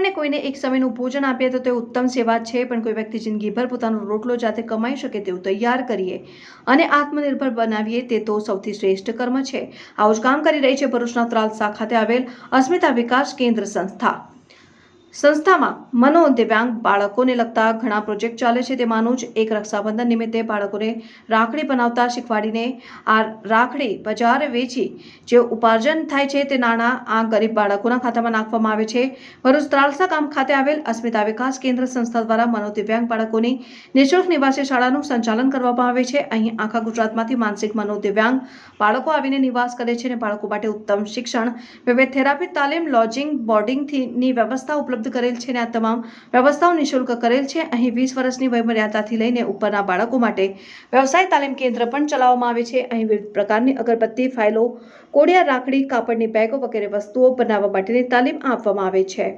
આપણને કોઈને એક સમયનું ભોજન આપીએ તો તે ઉત્તમ સેવા છે, પણ કોઈ વ્યક્તિ જિંદગીભર પોતાનો રોટલો જાતે કમાઈ શકે તેવું તૈયાર કરીએ અને આત્મનિર્ભર બનાવીએ તે તો સૌથી શ્રેષ્ઠ કર્મ છે. આવું જ કામ કરી રહી છે ભરૂચના ત્રાલસા ખાતે આવેલ અસ્મિતા વિકાસ કેન્દ્ર સંસ્થા. સંસ્થામાં મનો દિવ્યાંગ બાળકોને લગતા ઘણા પ્રોજેક્ટ ચાલે છે. તેમાંનું જ એક રક્ષાબંધન નિમિત્તે બાળકોને રાખડી બનાવતા શીખવાડીને આ રાખડી બજાર વેચી જે ઉપાર્જન થાય છે તે નાણાં આ ગરીબ બાળકોના ખાતામાં નાખવામાં આવે છે. ભરૂચ ત્રાલસા ગામ ખાતે આવેલ અસ્મિતા વિકાસ કેન્દ્ર સંસ્થા દ્વારા મનોદિવ્યાંગ બાળકોની નિઃશુલ્ક નિવાસી શાળાનું સંચાલન કરવામાં આવે છે. અહીં આખા ગુજરાતમાંથી માનસિક મનોદિવ્યાંગ બાળકો આવીને નિવાસ કરે છે અને બાળકો માટે ઉત્તમ શિક્ષણ, વિવિધ થેરાપી, તાલીમ, લોજિંગ બોર્ડિંગની વ્યવસ્થા ઉપલબ્ધ કરેલ છે અને આ તમામ વ્યવસ્થાઓ નિઃશુલ્ક કરેલ છે. અહીં વીસ વર્ષની વયમર્યાદાથી લઈને ઉપરના બાળકો માટે વ્યવસાય તાલીમ કેન્દ્ર પણ ચલાવવામાં આવે છે. અહીં વિવિધ પ્રકારની અગરબત્તી, ફાઇલો, કોડિયા, રાખડી, કાપડની બેગો વગેરે વસ્તુઓ બનાવવા માટેની તાલીમ આપવામાં આવે છે.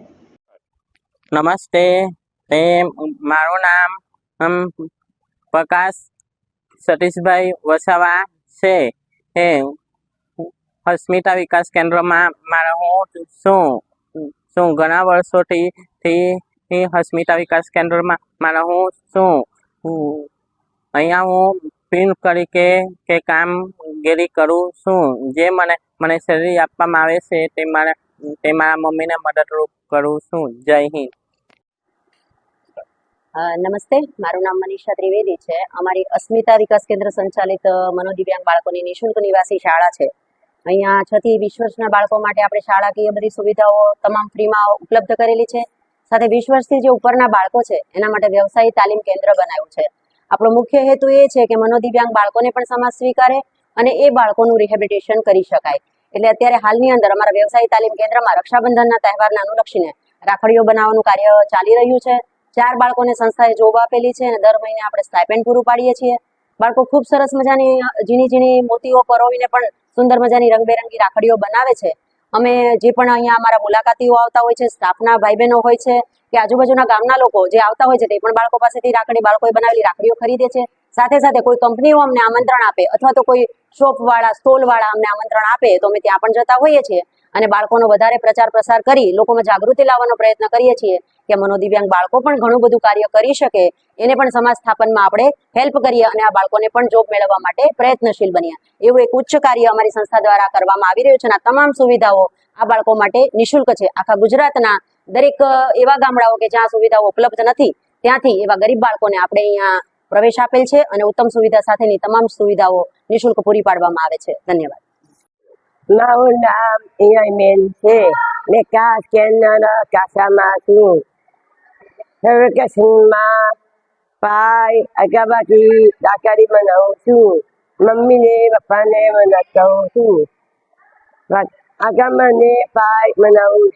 નમસ્તે મારું નામ પ્રકાશ સતીશભાઈ વસાવા છે. હે અસ્મિતા વિકાસ કેન્દ્રમાં, મારા હું શું શું ઘણા વર્ષોથી થી હસ્મિતા વિકાસ કેન્દ્રમાં મારા હું શું અહીંયા હું ફિલ્મ તરીકે કે કામગીરી કરું છું. જે મને મને શરીર આપવામાં આવે છે તે મારા તે મારા મમ્મીને મદદરૂપ કરું છું. જય હિન્દ. નમસ્તે. મારું નામ મનીષા ત્રિવેદી છે. અમારી અસ્મિતા વિકાસ કેન્દ્ર સંચાલિત મનોદિવ્યાંગ બાળકોની નિઃશુલ્ક નિવાસી શાળા છે. અહીંયા છથી વીસ બાળકો માટે આપણે શાળાકીય બધી સુવિધાઓ તમામ ફ્રીમાં ઉપલબ્ધ કરેલી છે. સાથે વીસ જે ઉપરના બાળકો છે, એના માટે વ્યવસાયી તાલીમ કેન્દ્ર બનાવ્યું છે. આપણો મુખ્ય હેતુ એ છે કે મનોદિવ્યાંગ બાળકોને પણ સમાજ સ્વીકારે અને એ બાળકોનું રિહેબિલિટેશન કરી શકાય. એટલે અત્યારે હાલની અંદર અમારા વ્યવસાયી તાલીમ કેન્દ્રમાં રક્ષાબંધનના તહેવારને અનુલક્ષીને રાખડીઓ બનાવવાનું કાર્ય ચાલી રહ્યું છે. ચાર બાળકોને સંસ્થાએ જોબ આપેલી છે અને દર મહિને આપણે સ્ટાઇપેન્ડ પૂરું પાડીએ છીએ. બાળકો ખૂબ સરસ મજાની ઝીણી ઝીણી મોતીઓ પરોવીને પણ સુંદર મજાની રંગબેરંગી રાખડીઓ બનાવે છે. અમે જે પણ અહીંયા અમારા મુલાકાતીઓ આવતા હોય છે, સ્ટાફના ભાઈ બહેનો હોય છે કે આજુબાજુના ગામના લોકો જે આવતા હોય છે તે પણ બાળકો પાસેથી રાખડી, બાળકોએ બનાવેલી રાખડીઓ ખરીદે છે. સાથે સાથે કોઈ કંપનીઓ અમને આમંત્રણ આપે અથવા તો કોઈ શોપ વાળા સ્ટોલ વાળા અમને આમંત્રણ આપે તો અમે ત્યાં પણ જતા હોઈએ છીએ. અને બાળકોનો વધારે પ્રચાર પ્રસાર કરી લોકોમાં જાગૃતિ લાવવાનો પ્રયત્ન કરીએ છીએ કે મનોદિવ્યાંગ બાળકો પણ ઘણું બધું કાર્ય કરી શકે, એને પણ સમાજ સ્થાપનમાં આપણે હેલ્પ કરીએ અને આ બાળકોને પણ જોબ મેળવવા માટે પ્રયત્નશીલ બનીએ. એવું એક ઉચ્ચ કાર્ય અમારી સંસ્થા દ્વારા કરવામાં આવી રહ્યું છે અને તમામ સુવિધાઓ આ બાળકો માટે નિઃશુલ્ક છે. આખા ગુજરાતના દરેક એવા ગામડાઓ કે જ્યાં સુવિધાઓ ઉપલબ્ધ નથી, ત્યાંથી એવા ગરીબ બાળકોને આપણે અહીંયા પ્રવેશ આપેલ છે અને ઉત્તમ સુવિધા સાથેની તમામ સુવિધાઓ નિઃશુલ્ક પૂરી પાડવામાં આવે છે. ધન્યવાદ. મારું નામ ઇનામેન છે મેં કાસ કેન્દ્ર કાસામાં છું વેકેશનમાં પાય અગાબાથી દાકારી બનાવું છું મમ્મીને પપ્પાને મનાવતો છું આગા મને પાય બનાવું